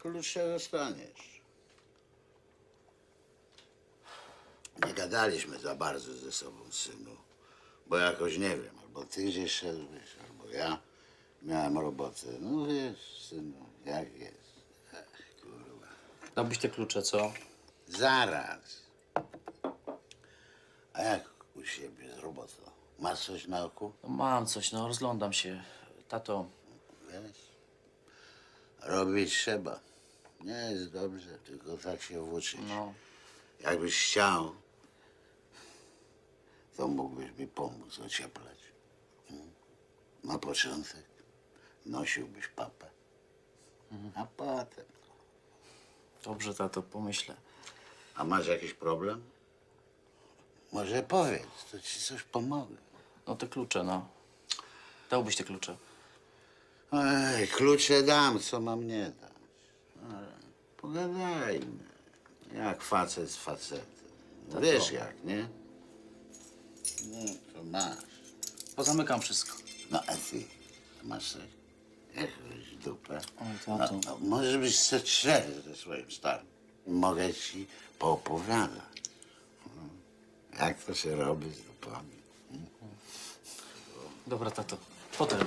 klucze dostaniesz. Nie gadaliśmy za bardzo ze sobą, synu, bo jakoś nie wiem, albo ty gdzieś szedłeś, albo ja miałem robotę. No wiesz, synu, jak jest. Ech, kurwa. Dałbyś te klucze, co? Zaraz. A jak u siebie z robotą? Masz coś na oku? No mam coś, no rozglądam się. Tato, Wiesz? Robić trzeba. Nie jest dobrze, tylko tak się włóczyć. no, Jakbyś chciał, to mógłbyś mi pomóc ocieplać. Hmm? Na początek nosiłbyś papę, a potem... dobrze, tato, pomyślę. A masz jakiś problem? Może powiedz, to ci coś pomogę. No te klucze, no. Dałbyś te klucze. Ej, klucze dam, co mam nie dać. Pogadajmy. Jak facet z facetem. Wiesz jak, nie? No, to masz. Pozamykam wszystko. No a ty, masz coś? Jakąś dupę? Oj, No, tato. no, możesz być ze szczery ze swoim starym. Mogę ci poopowiadać. Jak to się robi z dupami. Dobra, tato. Potem.